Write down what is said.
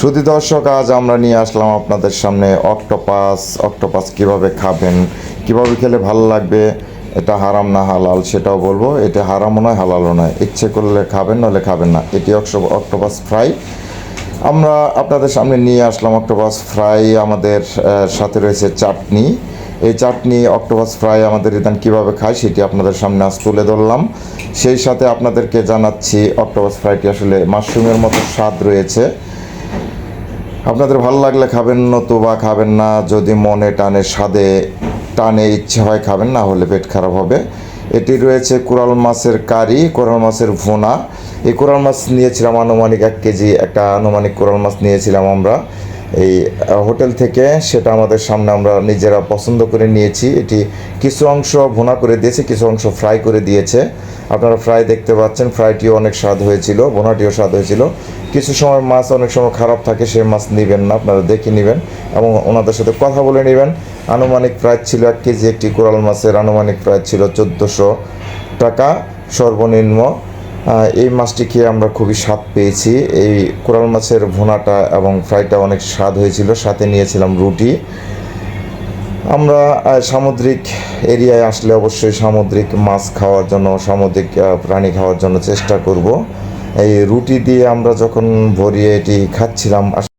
সুধি দর্শক, আজ আমরা নিয়ে আসলাম আপনাদের সামনে অক্টোপাস। অক্টোপাস কীভাবে খাবেন, কীভাবে খেলে ভালো লাগবে, এটা হারাম না হালাল সেটাও বলব। এটা হারামও নয়, হালালও নয়। ইচ্ছে করলে খাবেন নাহলে খাবেন না। এটি অক্টোপাস ফ্রাই। আমরা আপনাদের সামনে নিয়ে আসলাম অক্টোপাস ফ্রাই। আমাদের সাথে রয়েছে চাটনি। এই চাটনি, অক্টোপাস ফ্রাই আমাদের ইদান কীভাবে খায় সেটি আপনাদের সামনে আজ তুলে ধরলাম। সেই সাথে আপনাদেরকে জানাচ্ছি, অক্টোপাস ফ্রাইটি আসলে মাশরুমের মতো স্বাদ রয়েছে। আপনাদের ভালো লাগলে খাবেন, নতুবা খাবেন না। যদি মনে টানে, স্বাদে টানে, ইচ্ছে হয় খাবেন, না হলে পেট খারাপ হবে। এটি রয়েছে কোরাল মাছের কারি, কোরাল মাছের ভোনা। এই কোরাল মাছ নিয়েছিলাম আনুমানিক এক কেজি, একটা আনুমানিক কোরাল মাছ নিয়েছিলাম আমরা। এই হোটেল থেকে সেটা আমাদের সামনে আমরা নিজেরা পছন্দ করে নিয়েছি। এটি কিছু অংশ ভুনা করে দিয়েছে, কিছু অংশ ফ্রাই করে দিয়েছে। আপনারা ফ্রাই দেখতে পাচ্ছেন, ফ্রাইটিও অনেক স্বাদ হয়েছিল, ভুনাটিও স্বাদ হয়েছিল। কিছু সময় মাছ অনেক সময় খারাপ থাকে, সেই মাছ নেবেন না, আপনারা দেখে নেবেন এবং ওনাদের সাথে কথা বলে নেবেন। আনুমানিক প্রাইস ছিল এক কেজি একটি কোরাল মাছের, আনুমানিক প্রাইস ছিল চোদ্দোশো টাকা সর্বনিম্ন। এই মাছটি খেয়ে আমরা খুবই স্বাদ পেয়েছি। এই কোরাল মাছের ভুনাটা এবং ফ্রাইটা অনেক স্বাদ হয়েছিল, সাথে নিয়েছিলাম রুটি। আমরা সামুদ্রিক এরিয়ায় আসলে অবশ্যই সামুদ্রিক মাছ খাওয়ার জন্য, সামুদ্রিক প্রাণী খাওয়ার জন্য চেষ্টা করব। এই রুটি দিয়ে আমরা যখন ভরিয়ে এটি খাচ্ছিলাম